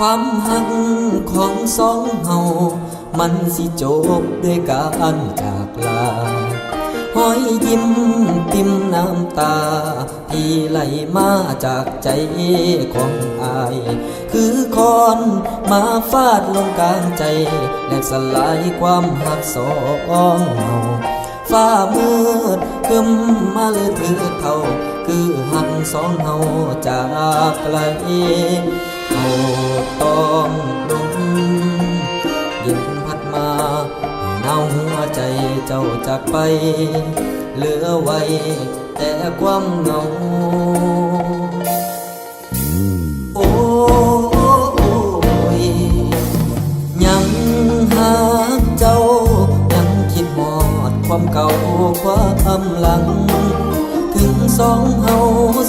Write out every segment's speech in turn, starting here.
ความหักของสองเฮา มันสิจบด้วยการจากลาห้อยยิ้มติมน้ำตา ที่ไหลมาจากใจของอาย คือคอนมาฟาดลงกลางใจ และสลายความหักสองเฮาฟ้ามืดคึมมาเลยถือเท่า คือหักสองเฮาจากไกลเขา ต้องลงเย็นพัดมาเนาหัวใจเจ้าจากไป เหลือไว้แต่ความเหงาโอ้ยยังหากเจ้า ยังคิดหอดความเก่าความหลังถึงสองเฮา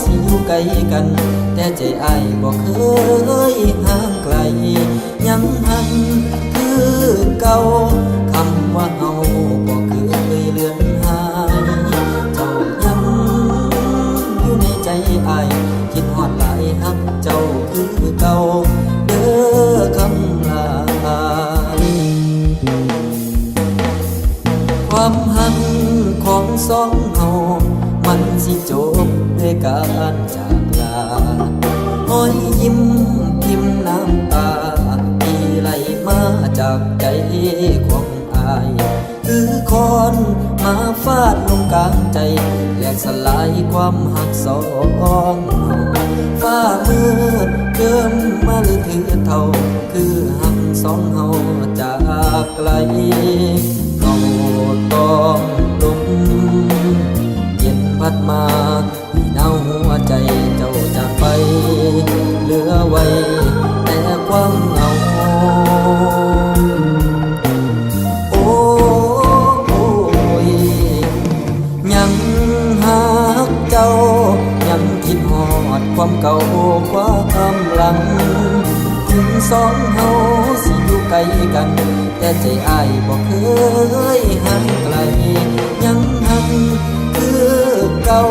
สิอยู่ไกลกัน แต่ใจอ้ายบอกเคย ยังหันคือเก่าคำว่าเฮาบอเคยเลือนหายเจ้ายังอยู่ในใจอ้ายคิดฮอดหลายฮักเจ้าคือเก่าเด้อคำลาความหักของสองเฮามันสิจบด้วยการจากลาหอยยิ้มพิมพ์น้ำตา มาจากใจของอายคือคอนมาฟาดลงกลางใจ แหลกสลายความหักสองเฮาฟ้ามืดเกิมมาเลยถือเท่า คือหักสองเฮาจากไกลเขาต้องลงเย็นพัดมา ความเก่าคว้ามหลัง ถึงสองเฮาสิอยู่ไกลกัน แต่ใจอ้ายบอกเคยห่างไกล ยังหันคือเก่า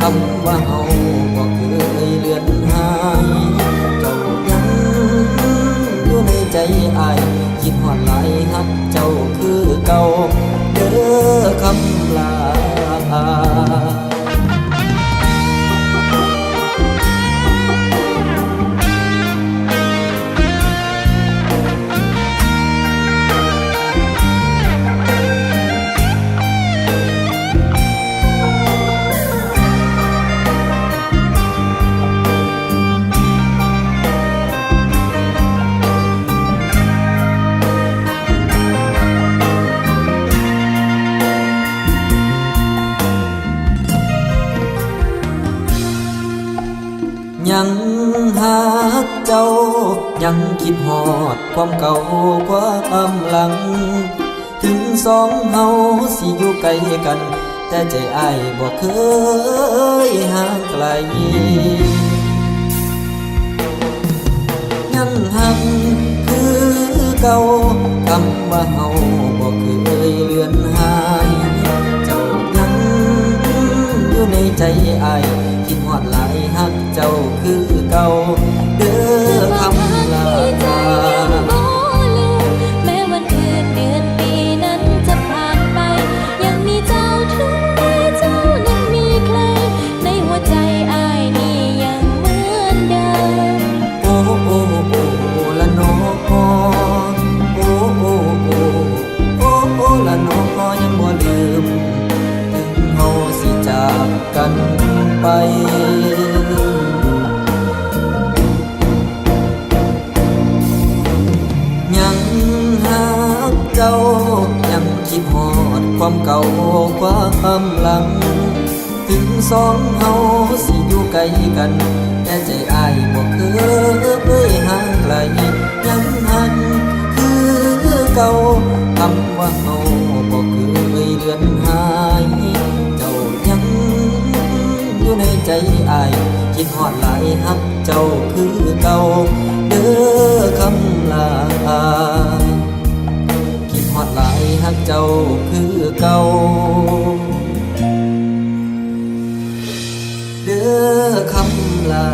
คำว่าเฮา กเจ้า ยังคิดหอดความเก่าความหลัง ถึงสองเฮาสิอยู่ไกลกัน แต่ใจอ้ายบอกเคยห่างไกล ยังหักคือเก่าคำว่าเฮาบอกเคยเลือนหาย เจ้ายังอยู่ในใจอ้ายคิดหอดหลายฮักเจ้าคือเก่า กันไป ยังหากเจ้ายังคิดหอดความเก่าความหลัง ถึงสองเฮาสิอยู่ไกลกัน แต่ใจอ้ายบ่เคยห่างไกลยังหันคือเก่า คิดฮอดหลายฮักเจ้าคือเก่าเด้อคำลาคิดฮอดหลายฮักเจ้าคือเก่าเด้อคำลา